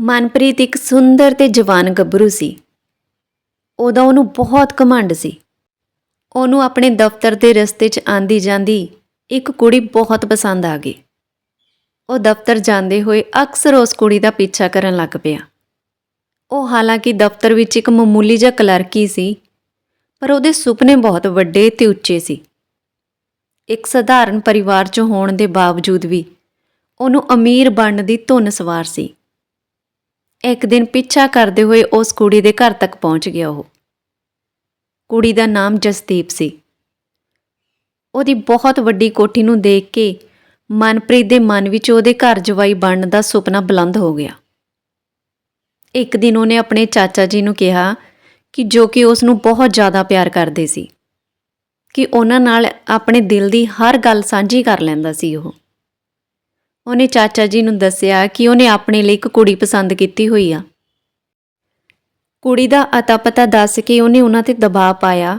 ਮਨਪ੍ਰੀਤ ਇੱਕ ਸੁੰਦਰ ਤੇ ਜਵਾਨ ਗੱਭਰੂ ਸੀ। ਉਹਦਾ ਉਹਨੂੰ ਬਹੁਤ ਘਮੰਡ ਸੀ। ਉਹਨੂੰ ਆਪਣੇ ਦਫ਼ਤਰ ਦੇ ਰਸਤੇ 'ਚ ਆਂਦੀ ਜਾਂਦੀ ਇੱਕ ਕੁੜੀ ਬਹੁਤ ਪਸੰਦ ਆ ਗਈ। ਉਹ ਦਫ਼ਤਰ ਜਾਂਦੇ ਹੋਏ ਅਕਸਰ ਉਸ ਕੁੜੀ ਦਾ ਪਿੱਛਾ ਕਰਨ ਲੱਗ ਪਿਆ। ਉਹ ਹਾਲਾਂਕਿ ਦਫ਼ਤਰ ਵਿੱਚ ਇੱਕ ਮਾਮੂਲੀ ਜਿਹਾ ਕਲਰਕ ਹੀ ਸੀ, ਪਰ ਉਹਦੇ ਸੁਪਨੇ ਬਹੁਤ ਵੱਡੇ ਤੇ ਉੱਚੇ ਸੀ। ਇੱਕ ਸਧਾਰਨ ਪਰਿਵਾਰ 'ਚੋਂ ਹੋਣ ਦੇ ਬਾਵਜੂਦ ਵੀ ਉਹਨੂੰ ਅਮੀਰ ਬਣਨ ਦੀ ਧੁਨ ਸਵਾਰ ਸੀ। ਇੱਕ ਦਿਨ ਪਿੱਛਾ ਕਰਦੇ ਹੋਏ ਉਸ ਕੁੜੀ ਦੇ ਘਰ ਤੱਕ ਪਹੁੰਚ ਗਿਆ ਉਹ। ਕੁੜੀ ਦਾ ਨਾਮ ਜਸਦੀਪ ਸੀ। ਉਹਦੀ ਬਹੁਤ ਵੱਡੀ ਕੋਠੀ ਨੂੰ ਦੇਖ ਕੇ ਮਨਪ੍ਰੀਤ ਦੇ ਮਨ ਵਿੱਚ ਉਹਦੇ ਘਰ ਜਵਾਈ ਬਣਨ ਦਾ ਸੁਪਨਾ ਬੁਲੰਦ ਹੋ ਗਿਆ। ਇੱਕ ਦਿਨ ਉਹਨੇ ਆਪਣੇ ਚਾਚਾ ਜੀ ਨੂੰ ਕਿਹਾ ਕਿ ਜੋ ਕਿ ਉਸ ਨੂੰ ਬਹੁਤ ਜ਼ਿਆਦਾ ਪਿਆਰ ਕਰਦੇ ਸੀ, ਕਿ ਉਹਨਾਂ ਨਾਲ ਆਪਣੇ ਦਿਲ ਦੀ ਹਰ ਗੱਲ ਸਾਂਝੀ ਕਰ ਲੈਂਦਾ ਸੀ ਉਹ। ਉਹਨੇ ਚਾਚਾ ਜੀ ਨੂੰ ਦੱਸਿਆ ਕਿ ਉਹਨੇ ਆਪਣੇ ਲਈ ਇੱਕ ਕੁੜੀ ਪਸੰਦ ਕੀਤੀ ਹੋਈ ਆ। ਕੁੜੀ ਦਾ ਅਤਾ ਪਤਾ ਦੱਸ ਕੇ ਉਹਨੇ ਉਹਨਾਂ ਤੇ ਦਬਾਅ ਪਾਇਆ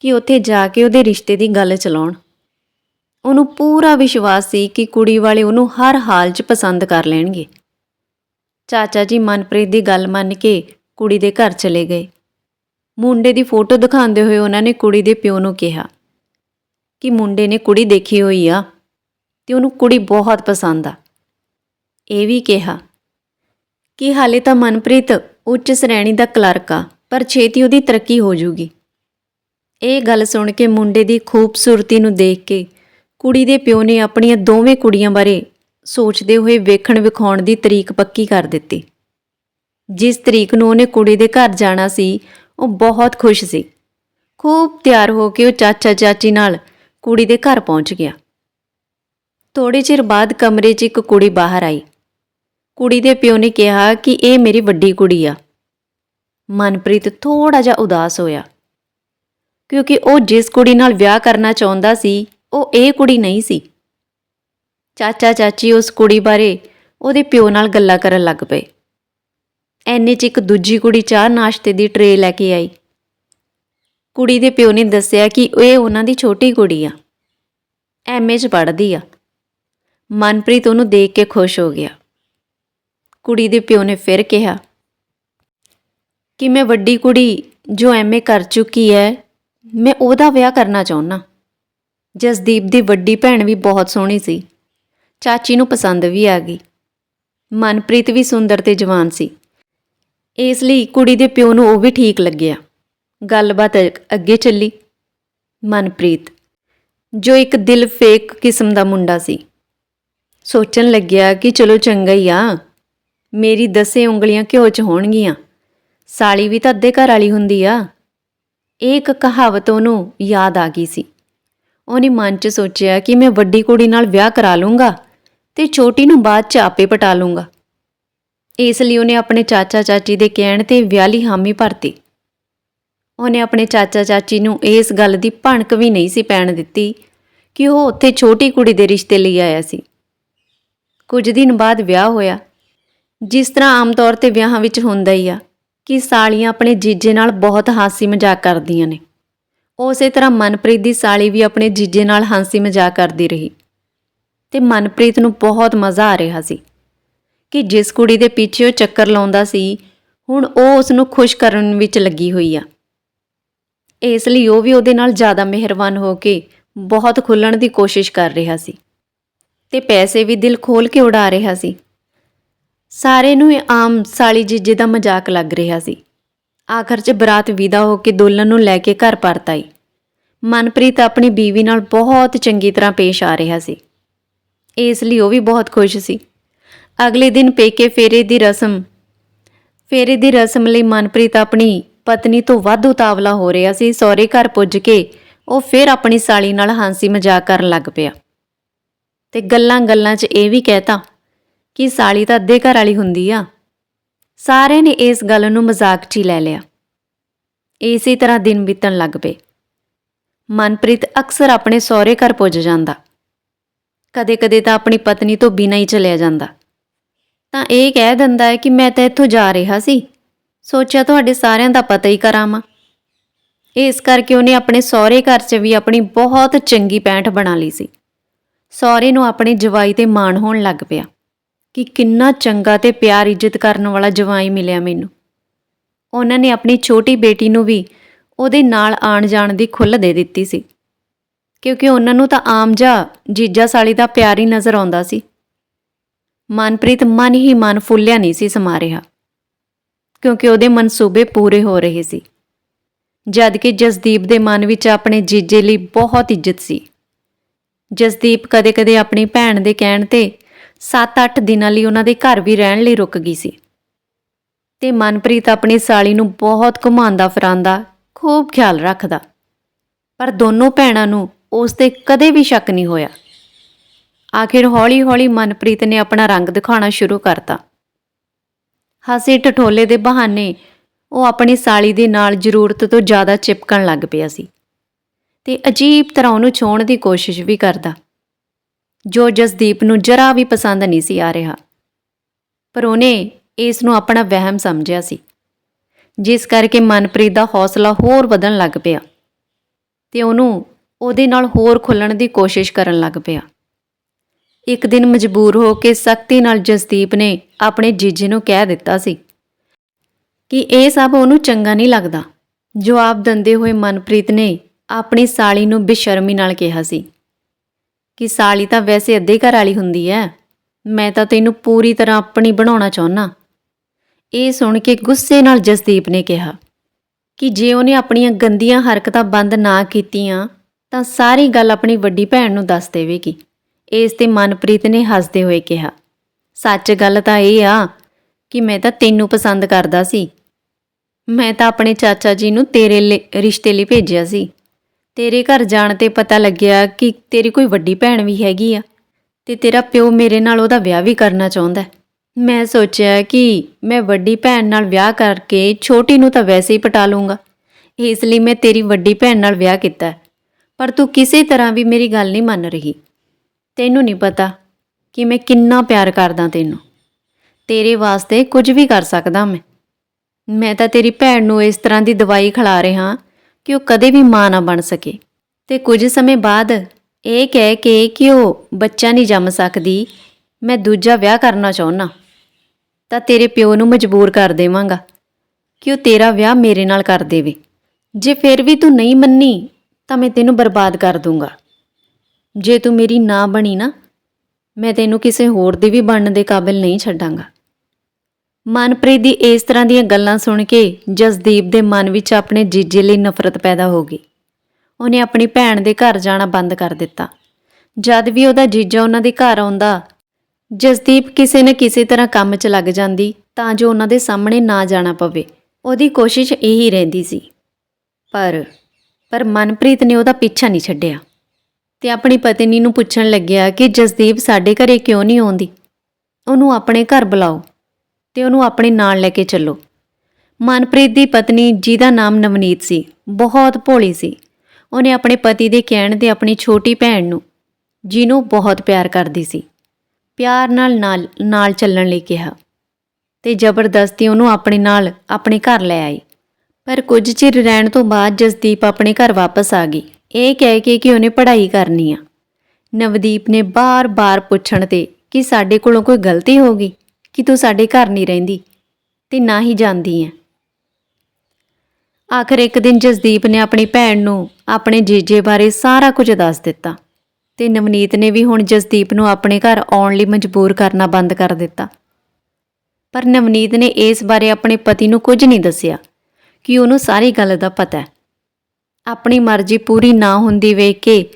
ਕਿ ਉੱਥੇ ਜਾ ਕੇ ਉਹਦੇ ਰਿਸ਼ਤੇ ਦੀ ਗੱਲ ਚਲਾਉਣ। ਉਹਨੂੰ ਪੂਰਾ ਵਿਸ਼ਵਾਸ ਸੀ ਕਿ ਕੁੜੀ ਵਾਲੇ ਉਹਨੂੰ ਹਰ ਹਾਲ 'ਚ ਪਸੰਦ ਕਰ ਲੈਣਗੇ। ਚਾਚਾ ਜੀ ਮਨਪ੍ਰੀਤ ਦੀ ਗੱਲ ਮੰਨ ਕੇ ਕੁੜੀ ਦੇ ਘਰ ਚਲੇ ਗਏ। ਮੁੰਡੇ ਦੀ ਫੋਟੋ ਦਿਖਾਉਂਦੇ ਹੋਏ ਉਹਨਾਂ ਨੇ ਕੁੜੀ ਦੇ ਪਿਓ ਨੂੰ ਕਿਹਾ ਕਿ ਮੁੰਡੇ ਨੇ ਕੁੜੀ ਦੇਖੀ ਹੋਈ ਆ। ਤੇ ਉਹਨੂੰ ਕੁੜੀ ਬਹੁਤ ਪਸੰਦ ਆ। ਇਹ ਵੀ ਕਿਹਾ ਕਿ ਹਾਲੇ ਤਾਂ ਮਨਪ੍ਰੀਤ ਉੱਚ ਸ਼੍ਰੇਣੀ ਦਾ ਕਲਰਕ ਆ, ਪਰ ਛੇਤੀ ਉਹਦੀ ਤਰੱਕੀ ਹੋ ਜੂਗੀ। ਇਹ ਗੱਲ ਸੁਣ ਕੇ ਮੁੰਡੇ ਦੀ ਖੂਬਸੂਰਤੀ ਨੂੰ ਦੇਖ ਕੇ ਕੁੜੀ ਦੇ ਪਿਓ ਨੇ ਆਪਣੀਆਂ ਦੋਵੇਂ ਕੁੜੀਆਂ ਬਾਰੇ ਸੋਚਦੇ ਹੋਏ ਵੇਖਣ ਵਿਖਾਉਣ ਦੀ ਤਰੀਕ ਪੱਕੀ ਕਰ ਦਿੱਤੀ। ਜਿਸ ਤਰੀਕ ਨੂੰ ਉਹਨੇ ਕੁੜੀ ਦੇ ਘਰ ਜਾਣਾ ਸੀ, ਉਹ ਬਹੁਤ ਖੁਸ਼ ਸੀ। ਖੂਬ ਤਿਆਰ ਹੋ ਕੇ ਉਹ ਚਾਚਾ ਚਾਚੀ ਨਾਲ ਕੁੜੀ ਦੇ ਘਰ ਪਹੁੰਚ ਗਿਆ। ਥੋੜੇ ਚਿਰ ਬਾਅਦ ਕਮਰੇ 'ਚ ਇੱਕ ਕੁੜੀ ਬਾਹਰ ਆਈ। ਕੁੜੀ ਦੇ ਪਿਓ ਨੇ ਕਿਹਾ ਕਿ ਇਹ ਮੇਰੀ ਵੱਡੀ ਕੁੜੀ ਆ। ਮਨਪ੍ਰੀਤ ਥੋੜਾ ਜਿਹਾ ਉਦਾਸ ਹੋਇਆ। ਕਿਉਂਕਿ ਉਹ ਜਿਸ ਕੁੜੀ ਨਾਲ ਵਿਆਹ ਕਰਨਾ ਚਾਹੁੰਦਾ ਸੀ, ਉਹ ਇਹ ਕੁੜੀ ਨਹੀਂ ਸੀ। ਚਾਚਾ ਚਾਚੀ ਉਸ ਕੁੜੀ ਬਾਰੇ ਉਹਦੇ ਪਿਓ ਨਾਲ ਗੱਲਾਂ ਕਰਨ ਲੱਗ ਪਏ। ਐਨੇ 'ਚ ਇੱਕ ਦੂਜੀ ਕੁੜੀ ਚਾਹ ਨਾਸ਼ਤੇ ਦੀ ਟਰੇ ਲੈ ਕੇ ਆਈ। ਕੁੜੀ ਦੇ ਪਿਓ ਨੇ ਦੱਸਿਆ ਕਿ ਇਹ ਉਹਨਾਂ ਦੀ ਛੋਟੀ ਕੁੜੀ ਆ। ਐਮਏ 'ਚ ਪੜ੍ਹਦੀ ਆ। ਮਨਪ੍ਰੀਤ ਉਹਨੂੰ ਦੇਖ ਕੇ ਖੁਸ਼ ਹੋ ਗਿਆ। ਕੁੜੀ ਦੇ ਪਿਓ ਨੇ ਫਿਰ ਕਿਹਾ, ਕਿ ਮੈਂ ਵੱਡੀ ਕੁੜੀ ਜੋ ਐਮਏ ਕਰ ਚੁੱਕੀ ਹੈ ਮੈਂ ਉਹਦਾ ਵਿਆਹ ਕਰਨਾ ਚਾਹੁੰਨਾ। ਜਸਦੀਪ ਦੀ ਵੱਡੀ ਭੈਣ ਵੀ ਬਹੁਤ ਸੋਹਣੀ ਸੀ। ਚਾਚੀ ਨੂੰ ਪਸੰਦ ਵੀ ਆ ਗਈ। ਮਨਪ੍ਰੀਤ ਵੀ ਸੁੰਦਰ ਤੇ ਜਵਾਨ ਸੀ। ਇਸ ਲਈ ਕੁੜੀ ਦੇ ਪਿਓ ਨੂੰ ਉਹ ਵੀ ਠੀਕ ਲੱਗਿਆ। ਗੱਲਬਾਤ ਅੱਗੇ ਚੱਲੀ। ਮਨਪ੍ਰੀਤ, ਜੋ ਇੱਕ ਦਿਲ ਫੇਕ ਕਿਸਮ ਦਾ ਮੁੰਡਾ ਸੀ। ਸੋਚਣ ਲੱਗਿਆ ਕਿ ਚਲੋ ਚੰਗਾ ਹੀ ਆ। ਮੇਰੀ ਦਸੇ ਉਂਗਲੀਆਂ ਘਿਓ 'ਚ ਹੋਣਗੀਆਂ। ਸਾਲੀ ਵੀ ਤਾਂ ਅੱਧੇ ਘਰ ਵਾਲੀ ਹੁੰਦੀ ਆ। ਇਹ ਇੱਕ ਕਹਾਵਤ ਉਹਨੂੰ ਯਾਦ ਆ ਗਈ ਸੀ। ਉਹਨੇ ਮਨ 'ਚ ਸੋਚਿਆ ਕਿ ਮੈਂ ਵੱਡੀ ਕੁੜੀ ਨਾਲ ਵਿਆਹ ਕਰਾ ਲੂੰਗਾ ਤੇ ਛੋਟੀ ਨੂੰ ਬਾਅਦ 'ਚ ਆਪੇ ਪਟਾ ਲੂੰਗਾ। ਇਸ ਲਈ ਉਹਨੇ ਆਪਣੇ ਚਾਚਾ ਚਾਚੀ ਦੇ ਕਹਿਣ ਤੇ ਵਿਆਹ ਲਈ ਹਾਮੀ ਭਰਤੀ। ਉਹਨੇ ਆਪਣੇ ਚਾਚਾ ਚਾਚੀ ਨੂੰ ਇਸ ਗੱਲ ਦੀ ਭਣਕ ਵੀ ਨਹੀਂ ਸੀ ਪੈਣ ਦਿੱਤੀ ਕਿ ਉਹ ਉੱਥੇ ਛੋਟੀ ਕੁੜੀ ਦੇ ਰਿਸ਼ਤੇ ਲਈ ਆਇਆ ਸੀ। ਕੁਝ ਦਿਨ ਬਾਅਦ ਵਿਆਹ ਹੋਇਆ। ਜਿਸ ਤਰ੍ਹਾਂ ਆਮ ਤੌਰ ਤੇ ਵਿਆਹਾਂ ਵਿੱਚ ਹੁੰਦਾ ਹੀ ਆ ਕਿ ਸਾਲੀਆਂ ਆਪਣੇ ਜੀਜੇ ਨਾਲ ਬਹੁਤ ਹਾਸੀ ਮਜ਼ਾਕ ਕਰਦੀਆਂ ਨੇ। ਉਸੇ ਤਰ੍ਹਾਂ ਮਨਪ੍ਰੀਤ ਦੀ ਸਾਲੀ ਵੀ ਆਪਣੇ ਜੀਜੇ ਨਾਲ ਹਾਸੀ ਮਜ਼ਾਕ ਕਰਦੀ ਰਹੀ। ਤੇ ਮਨਪ੍ਰੀਤ ਨੂੰ ਬਹੁਤ ਮਜ਼ਾ ਆ ਰਿਹਾ ਸੀ ਕਿ ਜਿਸ ਕੁੜੀ ਦੇ ਪਿੱਛੇ ਉਹ ਚੱਕਰ ਲਾਉਂਦਾ ਸੀ, ਹੁਣ ਉਹ ਉਸ ਨੂੰ ਖੁਸ਼ ਕਰਨ ਵਿੱਚ ਲੱਗੀ ਹੋਈ ਆ। ਇਸ ਲਈ ਉਹ ਵੀ ਉਹਦੇ ਨਾਲ ਜ਼ਿਆਦਾ ਮਿਹਰਬਾਨ ਹੋ ਕੇ ਬਹੁਤ ਖੁੱਲਣ ਦੀ ਕੋਸ਼ਿਸ਼ ਕਰ ਰਿਹਾ ਸੀ। ਤੇ ਪੈਸੇ ਵੀ ਦਿਲ ਖੋਲ ਕੇ ਉਡਾ ਰਿਹਾ ਸੀ। ਸਾਰੇ ਨੂੰ ਇਹ ਆਮ ਸਾਲੀ ਜੀਜੇ ਦਾ ਮਜ਼ਾਕ ਲੱਗ ਰਿਹਾ ਸੀ। ਆਖਰ 'ਚ ਬਰਾਤ ਵਿਦਾ ਹੋ ਕੇ ਦੁਲਹਨ ਨੂੰ ਲੈ ਕੇ ਘਰ ਪਰਤ ਆਈ ਮਨਪ੍ਰੀਤ ਆਪਣੀ ਬੀਵੀ ਨਾਲ ਬਹੁਤ ਚੰਗੀ ਤਰ੍ਹਾਂ ਪੇਸ਼ ਆ ਰਿਹਾ ਸੀ। ਇਸ ਲਈ ਉਹ ਵੀ ਬਹੁਤ ਖੁਸ਼ ਸੀ। ਅਗਲੇ ਦਿਨ ਪੇਕੇ ਫੇਰੇ ਦੀ ਰਸਮ, ਫੇਰੇ ਦੀ ਰਸਮ ਲਈ ਮਨਪ੍ਰੀਤ ਆਪਣੀ ਪਤਨੀ ਤੋਂ ਵੱਧ ਉਤਾਵਲਾ ਹੋ ਰਿਹਾ ਸੀ। ਸਹੁਰੇ ਘਰ ਪੁੱਜ ਕੇ ਉਹ ਫਿਰ ਆਪਣੀ ਸਾਲੀ ਨਾਲ ਹਾਂਸੀ ਮਜ਼ਾਕ ਕਰਨ ਲੱਗ ਪਿਆ। ਤੇ ਗੱਲਾਂ-ਗੱਲਾਂ 'ਚ ਇਹ ਵੀ ਕਹਿਤਾ ਕਿ ਸਾਲੀ ਤਾਂ ਅੱਧੇ ਘਰ ਵਾਲੀ ਹੁੰਦੀ ਆ। ਸਾਰਿਆਂ ਨੇ ਇਸ ਗੱਲ ਨੂੰ ਮਜ਼ਾਕ 'ਚ ਹੀ ਲੈ ਲਿਆ। ਇਸੇ ਤਰ੍ਹਾਂ ਦਿਨ ਬੀਤਣ ਲੱਗ ਪਏ। ਮਨਪ੍ਰੀਤ ਅਕਸਰ ਆਪਣੇ ਸਹੁਰੇ ਘਰ ਪੁੱਜ ਜਾਂਦਾ। ਕਦੇ-ਕਦੇ ਤਾਂ ਆਪਣੀ ਪਤਨੀ ਤੋਂ ਬਿਨਾਂ ਹੀ ਚਲਿਆ ਜਾਂਦਾ। ਤਾਂ ਇਹ ਕਹਿ ਦਿੰਦਾ ਹੈ ਕਿ ਮੈਂ ਤਾਂ ਇੱਥੋਂ ਜਾ ਰਿਹਾ ਸੀ। ਸੋਚਿਆ ਤੁਹਾਡੇ ਸਾਰਿਆਂ ਦਾ ਪਤਾ ਹੀ ਕਰਾਵਾਂ। ਇਸ ਕਰਕੇ ਉਹਨੇ ਆਪਣੇ ਸਹੁਰੇ ਘਰ 'ਚ ਵੀ ਆਪਣੀ ਬਹੁਤ ਚੰਗੀ ਪੈਂਠ ਬਣਾ ਲਈ ਸੀ। ਸਹੁਰੇ ਨੂੰ ਆਪਣੇ ਜਵਾਈ ਤੇ ਮਾਣ ਹੋਣ ਲੱਗ ਪਿਆ ਕਿ ਕਿੰਨਾ ਚੰਗਾ ਤੇ ਪਿਆਰ ਇੱਜ਼ਤ ਕਰਨ ਵਾਲਾ ਜਵਾਈ ਮਿਲਿਆ ਮੈਨੂੰ। ਉਹਨਾਂ ਨੇ ਆਪਣੀ ਛੋਟੀ ਬੇਟੀ ਨੂੰ ਵੀ ਉਹਦੇ ਨਾਲ ਆਣ ਜਾਣ ਦੀ ਖੁੱਲ੍ਹ ਦੇ ਦਿੱਤੀ ਸੀ। ਕਿਉਂਕਿ ਉਹਨਾਂ ਨੂੰ ਤਾਂ ਆਮ ਜਾ ਜੀਜਾ ਸਾਲੀ ਦਾ ਪਿਆਰ ਹੀ ਨਜ਼ਰ ਆਉਂਦਾ ਸੀ। ਮਨਪ੍ਰੀਤ ਮਨ ਹੀ ਮਨ ਫੁੱਲਿਆ ਨਹੀਂ ਸੀ ਸਮਾ ਰਿਹਾ ਕਿਉਂਕਿ ਉਹਦੇ ਮਨਸੂਬੇ ਪੂਰੇ ਹੋ ਰਹੇ ਸੀ। ਜਦ ਕਿ ਜਸਦੀਪ ਦੇ ਮਨ ਵਿੱਚ ਆਪਣੇ ਜੀਜੇ ਲਈ ਬਹੁਤ ਇੱਜ਼ਤ ਸੀ। ਜਸਦੀਪ ਕਦੇ-ਕਦੇ ਆਪਣੀ ਭੈਣ ਦੇ ਕਹਿਣ ਤੇ 7-8 ਦਿਨਾਂ ਲਈ ਉਹਨਾਂ ਦੇ ਘਰ ਵੀ ਰਹਿਣ ਲਈ ਰੁਕ ਗਈ ਸੀ। ਤੇ ਮਨਪ੍ਰੀਤ ਆਪਣੀ ਸਾਲੀ ਨੂੰ ਬਹੁਤ ਘੁਮਾਉਂਦਾ ਫਿਰਾਂਦਾ ਖੂਬ ਖਿਆਲ ਰੱਖਦਾ। ਪਰ ਦੋਨੋਂ ਭੈਣਾਂ ਨੂੰ ਉਸ ਤੇ ਕਦੇ ਵੀ ਸ਼ੱਕ ਨਹੀਂ ਹੋਇਆ। ਆਖਿਰ ਹੌਲੀ-ਹੌਲੀ ਮਨਪ੍ਰੀਤ ਨੇ ਆਪਣਾ ਰੰਗ ਦਿਖਾਉਣਾ ਸ਼ੁਰੂ ਕਰਤਾ। ਹਾਸੇ ਟਠੋਲੇ ਦੇ ਬਹਾਨੇ ਉਹ ਆਪਣੀ ਸਾਲੀ ਦੇ ਨਾਲ ਜ਼ਰੂਰਤ ਤੋਂ ਜ਼ਿਆਦਾ ਚਿਪਕਣ ਲੱਗ ਪਿਆ ਸੀ। ਤੇ ਅਜੀਬ ਤਰ੍ਹਾਂ ਉਹਨੂੰ ਛੋਣ ਦੀ ਕੋਸ਼ਿਸ਼ ਵੀ ਕਰਦਾ। ਜੋ ਜਸਦੀਪ ਨੂੰ ਜਰਾ ਵੀ ਪਸੰਦ ਨਹੀਂ ਸੀ ਆ ਰਿਹਾ। ਪਰ ਉਹਨੇ ਇਸ ਨੂੰ ਆਪਣਾ ਵਹਿਮ ਸਮਝਿਆ ਸੀ, ਜਿਸ ਕਰਕੇ ਮਨਪ੍ਰੀਤ ਦਾ ਹੌਸਲਾ ਹੋਰ ਵਧਣ ਲੱਗ ਪਿਆ ਤੇ ਉਹਨੂੰ ਉਹਦੇ ਨਾਲ ਹੋਰ ਖੁੱਲਣ ਦੀ ਕੋਸ਼ਿਸ਼ ਕਰਨ ਲੱਗ ਪਿਆ। ਇੱਕ ਦਿਨ ਮਜਬੂਰ ਹੋ ਕੇ ਸਖਤੀ ਨਾਲ ਜਸਦੀਪ ਨੇ ਆਪਣੇ ਜੀਜੇ ਨੂੰ ਕਹਿ ਦਿੱਤਾ ਸੀ ਕਿ ਇਹ ਸਭ ਉਹਨੂੰ ਚੰਗਾ ਨਹੀਂ ਲੱਗਦਾ। ਜਵਾਬ ਦਿੰਦੇ ਹੋਏ ਮਨਪ੍ਰੀਤ ਨੇ ਆਪਣੀ ਸਾਲੀ ਨੂੰ ਬੇਸ਼ਰਮੀ ਨਾਲ ਕਿਹਾ ਸੀ ਕਿ ਸਾਲੀ ਤਾਂ ਵੈਸੇ ਅੱਧੇ ਘਰ ਵਾਲੀ ਹੁੰਦੀ ਐ। ਮੈਂ ਤਾਂ ਤੈਨੂੰ ਪੂਰੀ ਤਰ੍ਹਾਂ ਆਪਣੀ ਬਣਾਉਣਾ ਚਾਹੁੰਨਾ। ਇਹ ਸੁਣ ਕੇ ਗੁੱਸੇ ਨਾਲ ਜਸਦੀਪ ਨੇ ਕਿਹਾ ਕਿ ਜੇ ਉਹਨੇ ਆਪਣੀਆਂ ਗੰਦੀਆਂ ਹਰਕਤਾਂ ਬੰਦ ਨਾ ਕੀਤੀਆਂ, ਤਾਂ ਸਾਰੀ ਗੱਲ ਆਪਣੀ ਵੱਡੀ ਭੈਣ ਨੂੰ ਦੱਸ ਦੇਵੇਗੀ। ਇਸ ਤੇ ਮਨਪ੍ਰੀਤ ਨੇ ਹੱਸਦੇ ਹੋਏ ਕਿਹਾ, ਸੱਚ ਗੱਲ ਤਾਂ ਇਹ ਆ ਕਿ ਮੈਂ ਤਾਂ ਤੈਨੂੰ ਪਸੰਦ ਕਰਦਾ ਸੀ। ਮੈਂ ਤਾਂ ਆਪਣੇ ਚਾਚਾ ਜੀ ਨੂੰ ਤੇਰੇ ਲਈ ਰਿਸ਼ਤੇ ਲਈ ਭੇਜਿਆ ਸੀ। ਤੇਰੇ ਘਰ ਜਾਣ ਤੇ ਪਤਾ ਲੱਗਿਆ ਕਿ ਤੇਰੀ ਕੋਈ ਵੱਡੀ ਭੈਣ ਵੀ ਹੈਗੀ ਆ ਤੇ ਤੇਰਾ ਪਿਓ ਮੇਰੇ ਨਾਲ ਉਹਦਾ ਵਿਆਹ ਵੀ ਕਰਨਾ ਚਾਹੁੰਦਾ ਮੈਂ ਸੋਚਿਆ ਕਿ ਮੈਂ ਵੱਡੀ ਭੈਣ ਨਾਲ ਵਿਆਹ ਕਰਕੇ ਛੋਟੀ ਨੂੰ ਤਾਂ ਵੈਸੇ ਹੀ ਪਟਾ ਲੂੰਗਾ ਇਸ ਲਈ ਮੈਂ ਤੇਰੀ ਵੱਡੀ ਭੈਣ ਨਾਲ ਵਿਆਹ ਕੀਤਾ ਪਰ ਤੂੰ ਕਿਸੇ ਤਰ੍ਹਾਂ ਵੀ ਮੇਰੀ ਗੱਲ ਨਹੀਂ ਮੰਨ ਰਹੀ। ਤੈਨੂੰ ਨਹੀਂ ਪਤਾ ਕਿ ਮੈਂ ਕਿੰਨਾ ਪਿਆਰ ਕਰਦਾ ਤੈਨੂੰ। ਤੇਰੇ ਵਾਸਤੇ ਕੁਝ ਵੀ ਕਰ ਸਕਦਾ ਮੈਂ। ਮੈਂ ਤਾਂ ਤੇਰੀ ਭੈਣ ਨੂੰ ਇਸ ਤਰ੍ਹਾਂ ਦੀ ਦਵਾਈ ਖਿਲਾ ਰਿਹਾ ਕਿ ਉਹ ਕਦੇ ਵੀ ਮਾਂ ਨਾ ਬਣ ਸਕੇ। ਤੇ ਕੁਝ ਸਮੇਂ ਬਾਅਦ ਇਹ ਕਹਿ ਕੇ ਕਿ ਉਹ ਬੱਚਾ ਨਹੀਂ ਜੰਮ ਸਕਦੀ, ਮੈਂ ਦੂਜਾ ਵਿਆਹ ਕਰਨਾ ਚਾਹੁੰਨਾ, ਤਾਂ ਤੇਰੇ ਪਿਓ ਨੂੰ ਮਜਬੂਰ ਕਰ ਦੇਵਾਂਗਾ ਕਿ ਉਹ ਤੇਰਾ ਵਿਆਹ ਮੇਰੇ ਨਾਲ ਕਰ ਦੇਵੇ। ਜੇ ਫਿਰ ਵੀ ਤੂੰ ਨਹੀਂ ਮੰਨੀ, ਤਾਂ ਮੈਂ ਤੈਨੂੰ ਬਰਬਾਦ ਕਰ ਦੂੰਗਾ। ਜੇ ਤੂੰ ਮੇਰੀ ਨਾ ਬਣੀ ਨਾ, ਮੈਂ ਤੈਨੂੰ ਕਿਸੇ ਹੋਰ ਦੇ ਵੀ ਬਣਨ ਦੇ ਕਾਬਿਲ ਨਹੀਂ ਛੱਡਾਂਗਾ। ਮਨਪ੍ਰੀਤ ਦੀ ਇਸ ਤਰ੍ਹਾਂ ਦੀਆਂ ਗੱਲਾਂ ਸੁਣ ਕੇ ਜਸਦੀਪ ਦੇ ਮਨ ਵਿੱਚ ਆਪਣੇ ਜੀਜੇ ਲਈ ਨਫ਼ਰਤ ਪੈਦਾ ਹੋ ਗਈ। ਉਹਨੇ ਆਪਣੀ ਭੈਣ ਦੇ ਘਰ ਜਾਣਾ ਬੰਦ ਕਰ ਦਿੱਤਾ। ਜਦ ਵੀ ਉਹਦਾ ਜੀਜਾ ਉਹਨਾਂ ਦੇ ਘਰ ਆਉਂਦਾ, ਜਸਦੀਪ ਕਿਸੇ ਨਾ ਕਿਸੇ ਤਰ੍ਹਾਂ ਕੰਮ 'ਚ ਲੱਗ ਜਾਂਦੀ ਤਾਂ ਜੋ ਉਹਨਾਂ ਦੇ ਸਾਹਮਣੇ ਨਾ ਜਾਣਾ ਪਵੇ। ਉਹਦੀ ਕੋਸ਼ਿਸ਼ ਇਹੀ ਰਹਿੰਦੀ ਸੀ। ਪਰ ਪਰ ਮਨਪ੍ਰੀਤ ਨੇ ਉਹਦਾ ਪਿੱਛਾ ਨਹੀਂ ਛੱਡਿਆ। ਤੇ ਆਪਣੀ ਪਤਨੀ ਨੂੰ ਪੁੱਛਣ ਲੱਗਿਆ ਕਿ ਜਸਦੀਪ ਸਾਡੇ ਘਰੇ ਕਿਉਂ ਨਹੀਂ ਆਉਂਦੀ? ਉਹਨੂੰ ਆਪਣੇ ਘਰ ਬੁਲਾਓ। ਤੇ ਉਹਨੂੰ ਆਪਣੇ ਨਾਲ ਲੈ ਕੇ ਚੱਲੋ। ਮਨਪ੍ਰੀਤ ਦੀ ਪਤਨੀ, ਜਿਹਦਾ ਨਾਮ ਨਵਨੀਤ ਸੀ, ਬਹੁਤ ਭੋਲੀ ਸੀ। ਉਹਨੇ ਆਪਣੇ ਪਤੀ ਦੇ ਕਹਿਣ ਤੇ ਆਪਣੀ ਛੋਟੀ ਭੈਣ ਨੂੰ, ਜਿਹਨੂੰ ਬਹੁਤ ਪਿਆਰ ਕਰਦੀ ਸੀ, ਪਿਆਰ ਨਾਲ ਨਾਲ ਨਾਲ ਚੱਲਣ ਲਈ ਕਿਹਾ ਤੇ ਜ਼ਬਰਦਸਤੀ ਉਹਨੂੰ ਆਪਣੇ ਨਾਲ ਆਪਣੇ ਘਰ ਲੈ ਆਈ। ਪਰ ਕੁਝ ਚਿਰ ਰਹਿਣ ਤੋਂ ਬਾਅਦ ਜਸਦੀਪ ਆਪਣੇ ਘਰ ਵਾਪਸ ਆ ਗਈ। ਇਹ ਕਹਿ ਕੇ ਕਿ ਉਹਨੇ ਪੜ੍ਹਾਈ ਕਰਨੀ ਆ। ਨਵਦੀਪ ਨੇ ਬਾਰ-ਬਾਰ ਪੁੱਛਣ ਤੇ ਕਿ ਸਾਡੇ ਕੋਲੋਂ ਕੋਈ ਗਲਤੀ ਹੋ ਗਈ? ਕਿ ਤੂੰ ਸਾਡੇ ਘਰ ਨਹੀਂ ਰਹਿੰਦੀ ਤੇ ਨਾ ਹੀ ਜਾਂਦੀ ਹੈ ਆਖਰ ਇੱਕ ਦਿਨ ਜਸਦੀਪ ਨੇ ਆਪਣੀ ਭੈਣ ਨੂੰ ਆਪਣੇ ਜੀਜੇ ਬਾਰੇ ਸਾਰਾ ਕੁਝ ਦੱਸ ਦਿੱਤਾ ਤੇ ਨਵਨੀਤ ਨੇ ਵੀ ਹੁਣ ਜਸਦੀਪ ਨੂੰ ਆਪਣੇ ਘਰ ਆਉਣ ਲਈ ਮਜਬੂਰ ਕਰਨਾ ਬੰਦ ਕਰ ਦਿੱਤਾ। ਪਰ ਨਵਨੀਤ ਨੇ ਇਸ ਬਾਰੇ ਆਪਣੇ ਪਤੀ ਨੂੰ ਕੁਝ ਨਹੀਂ ਦੱਸਿਆ ਕਿ ਉਹਨੂੰ ਸਾਰੀ ਗੱਲ ਦਾ ਪਤਾ ਹੈ। ਆਪਣੀ ਮਰਜ਼ੀ ਪੂਰੀ ਨਾ ਹੁੰਦੀ ਵੇਖ ਕੇ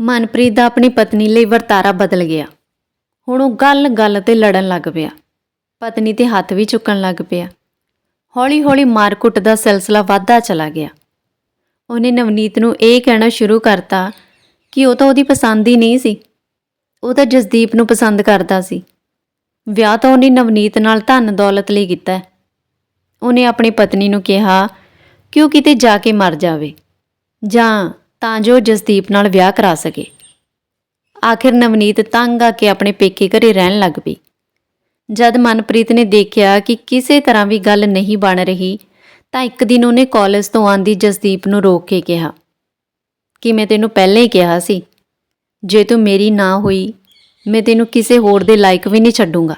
ਮਨਪ੍ਰੀਤ ਦਾ ਆਪਣੀ ਪਤਨੀ ਲਈ ਵਰਤਾਰਾ ਬਦਲ ਗਿਆ। ਹੁਣ ਉਹ ਗੱਲ-ਗੱਲ ਤੇ ਲੜਨ ਲੱਗ ਪਿਆ। ਪਤਨੀ ਤੇ ਹੱਥ ਵੀ ਚੁੱਕਣ ਲੱਗ ਪਿਆ। ਹੌਲੀ-ਹੌਲੀ ਮਾਰਕੁੱਟ ਦਾ ਸਿਲਸਿਲਾ ਵਧਦਾ ਚਲਾ ਗਿਆ। ਉਹਨੇ ਨਵਨੀਤ ਨੂੰ ਇਹ ਕਹਿਣਾ ਸ਼ੁਰੂ ਕਰਤਾ ਕਿ ਉਹ ਤਾਂ ਉਹਦੀ ਪਸੰਦ ਹੀ ਨਹੀਂ ਸੀ। ਉਹ ਤਾਂ ਜਸਦੀਪ ਨੂੰ ਪਸੰਦ ਕਰਦਾ ਸੀ। ਵਿਆਹ ਤਾਂ ਉਹਨੇ ਨਵਨੀਤ ਨਾਲ ਧਨ ਦੌਲਤ ਲਈ ਕੀਤਾ ਉਹਨੇ ਆਪਣੀ ਪਤਨੀ ਨੂੰ ਕਿਹਾ ਕਿ ਉਹ ਕਿਤੇ ਜਾ ਕੇ ਮਰ ਜਾਵੇ ਜਾਂ ਤਾਂ ਜੋ ਜਸਦੀਪ ਨਾਲ ਵਿਆਹ ਕਰਾ ਸਕੇ। ਆਖਿਰ ਨਵਨੀਤ ਤੰਗ ਆ ਕੇ ਆਪਣੇ ਪੇਕੇ ਘਰੇ ਰਹਿਣ ਲੱਗ ਪਈ। ਜਦ ਮਨਪ੍ਰੀਤ ਨੇ ਦੇਖਿਆ ਕਿ ਕਿਸੇ ਤਰ੍ਹਾਂ ਵੀ ਗੱਲ ਨਹੀਂ ਬਣ ਰਹੀ, ਤਾਂ ਇੱਕ ਦਿਨ ਉਹਨੇ ਕਾਲਜ ਤੋਂ ਆਂਦੀ ਜਸਦੀਪ ਨੂੰ ਰੋਕ ਕੇ ਕਿਹਾ, ਕਿ ਮੈਂ ਤੈਨੂੰ ਪਹਿਲਾਂ ਹੀ ਕਿਹਾ ਸੀ? ਜੇ ਤੂੰ ਮੇਰੀ ਨਾ ਹੋਈ, ਮੈਂ ਤੈਨੂੰ ਕਿਸੇ ਹੋਰ ਦੇ ਲਾਇਕ ਵੀ ਨਹੀਂ ਛੱਡੂੰਗਾ।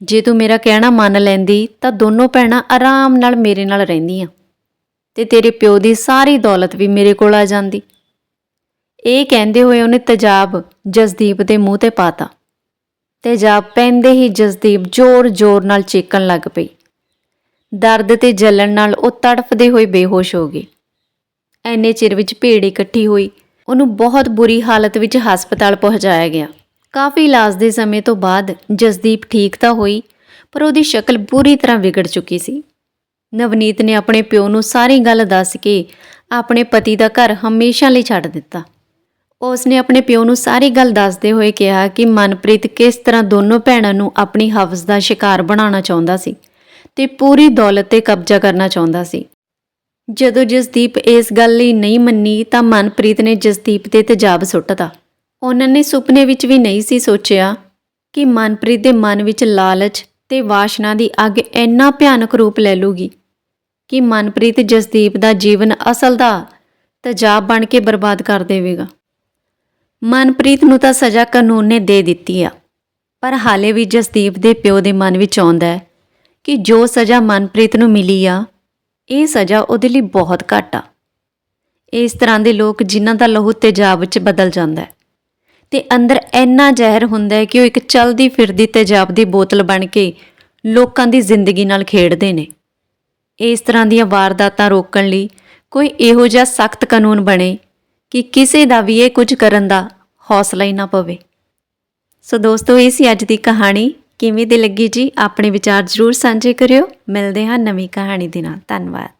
ਜੇ ਤੂੰ ਮੇਰਾ ਕਹਿਣਾ ਮੰਨ ਲੈਂਦੀ, ਤਾਂ ਦੋਨੋਂ ਭੈਣਾਂ ਆਰਾਮ ਨਾਲ ਮੇਰੇ ਨਾਲ ਰਹਿੰਦੀਆਂ ਤੇ ਤੇਰੇ ਪਿਓ ਦੀ ਸਾਰੀ ਦੌਲਤ ਵੀ ਮੇਰੇ ਕੋਲ ਆ ਜਾਂਦੀ। ਇਹ ਕਹਿੰਦੇ ਹੋਏ ਉਹਨੇ ਤਜਾਬ ਜਸਦੀਪ ਦੇ ਮੂੰਹ ਤੇ ਪਾਤਾ। ਤੇ ਜਾ ਪੈਂਦੇ ਹੀ ਜਸਦੀਪ ਜ਼ੋਰ-ਜ਼ੋਰ ਨਾਲ ਚੀਕਣ ਲੱਗ ਪਈ। ਦਰਦ ਤੇ ਜਲਣ ਨਾਲ ਉਹ ਤੜਫਦੇ ਹੋਏ ਬੇਹੋਸ਼ ਹੋ ਗਈ। ਐਨੇ ਚਿਰ ਵਿੱਚ ਭੀੜ ਇਕੱਠੀ ਹੋਈ, ਉਹਨੂੰ ਬਹੁਤ ਬੁਰੀ ਹਾਲਤ ਵਿੱਚ ਹਸਪਤਾਲ ਪਹੁੰਚਾਇਆ ਗਿਆ। ਕਾਫੀ ਇਲਾਜ ਦੇ ਸਮੇਂ ਤੋਂ ਬਾਅਦ ਜਸਦੀਪ ਠੀਕ ਤਾਂ ਹੋਈ, ਪਰ ਉਹਦੀ ਸ਼ਕਲ ਬੁਰੀ ਤਰ੍ਹਾਂ ਵਿਗੜ ਚੁੱਕੀ ਸੀ। ਨਵਨੀਤ ਨੇ ਆਪਣੇ ਪਿਓ ਨੂੰ ਸਾਰੀ ਗੱਲ ਦੱਸ ਕੇ ਆਪਣੇ ਪਤੀ ਦਾ ਘਰ ਹਮੇਸ਼ਾ ਲਈ ਛੱਡ ਦਿੱਤਾ। ਉਸ ਨੇ ਆਪਣੇ ਪਿਓ ਨੂੰ ਸਾਰੀ ਗੱਲ ਦੱਸਦੇ ਹੋਏ ਕਿਹਾ ਕਿ ਮਨਪ੍ਰੀਤ ਕਿਸ ਤਰ੍ਹਾਂ ਦੋਨੋਂ ਭੈਣਾਂ ਨੂੰ ਆਪਣੀ ਹਵਸ ਦਾ ਸ਼ਿਕਾਰ ਬਣਾਉਣਾ ਚਾਹੁੰਦਾ ਸੀ ਤੇ ਪੂਰੀ ਦੌਲਤ ਤੇ ਕਬਜ਼ਾ ਕਰਨਾ ਚਾਹੁੰਦਾ ਸੀ। ਜਦੋਂ ਜਸਦੀਪ ਇਸ ਗੱਲ ਲਈ ਨਹੀਂ ਮੰਨੀ ਤਾਂ ਮਨਪ੍ਰੀਤ ਨੇ ਜਸਦੀਪ ਤੇ ਤੇਜ਼ਾਬ ਸੁੱਟਤਾ। ਉਹਨਾਂ ਨੇ ਸੁਪਨੇ ਵਿੱਚ ਵੀ ਨਹੀਂ ਸੀ ਸੋਚਿਆ ਕਿ ਮਨਪ੍ਰੀਤ ਦੇ ਮਨ ਵਿੱਚ ਲਾਲਚ ਤੇ ਵਾਸ਼ਨਾ ਦੀ ਅੱਗ ਇੰਨਾ ਭਿਆਨਕ ਰੂਪ ਲੈ ਲੂਗੀ ਕਿ ਮਨਪ੍ਰੀਤ ਜਸਦੀਪ ਦਾ ਜੀਵਨ ਅਸਲ ਦਾ ਤੇਜ਼ਾਬ ਬਣ ਕੇ ਬਰਬਾਦ ਕਰ ਦੇਵੇਗਾ। ਮਨਪ੍ਰੀਤ ਨੂੰ ਤਾਂ ਸਜ਼ਾ ਕਾਨੂੰਨ ਨੇ ਦੇ ਦਿੱਤੀ ਆ। ਪਰ ਹਾਲੇ ਵੀ ਜਸਦੀਪ ਦੇ ਪਿਓ ਦੇ ਮਨ ਵਿੱਚ ਆਉਂਦਾ ਹੈ ਕਿ ਜੋ ਸਜ਼ਾ ਮਨਪ੍ਰੀਤ ਨੂੰ ਮਿਲੀ ਆ, ਇਹ ਸਜ਼ਾ ਉਹਦੇ ਲਈ ਬਹੁਤ ਘੱਟ ਆ। ਇਸ ਤਰ੍ਹਾਂ ਦੇ ਲੋਕ ਜਿਨ੍ਹਾਂ ਦਾ ਲਹੂ ਤੇਜ਼ਾਬ ਵਿੱਚ ਬਦਲ ਜਾਂਦਾ ਹੈ ਤੇ ਅੰਦਰ ਇੰਨਾ ਜ਼ਹਿਰ ਹੁੰਦਾ ਹੈ ਕਿ ਉਹ ਇੱਕ ਚਲਦੀ ਫਿਰਦੀ ਤੇਜ਼ਾਬ ਦੀ ਬੋਤਲ ਬਣ ਕੇ ਲੋਕਾਂ ਦੀ ਜ਼ਿੰਦਗੀ ਨਾਲ ਖੇਡਦੇ ਨੇ। ਇਸ ਤਰ੍ਹਾਂ ਦੀਆਂ ਵਾਰਦਾਤਾਂ ਰੋਕਣ ਲਈ ਕੋਈ ਇਹੋ ਜਿਹਾ ਸਖਤ ਕਾਨੂੰਨ ਬਣੇ ਕਿ ਕਿਸੇ ਦਾ ਵੀ ਇਹ ਕੁਝ ਕਰਨ ਦਾ ਹੌਸਲਾ ਹੀ ਨਾ ਪਵੇ। ਸੋ ਦੋਸਤੋ, ਇਹ ਸੀ ਅੱਜ ਦੀ ਕਹਾਣੀ। ਕਿਵੇਂ ਦੀ ਲੱਗੀ ਜੀ? ਆਪਣੇ ਵਿਚਾਰ ਜ਼ਰੂਰ ਸਾਂਝੇ ਕਰਿਓ। ਮਿਲਦੇ ਹਾਂ ਨਵੀਂ ਕਹਾਣੀ ਦੇ ਨਾਲ। ਧੰਨਵਾਦ।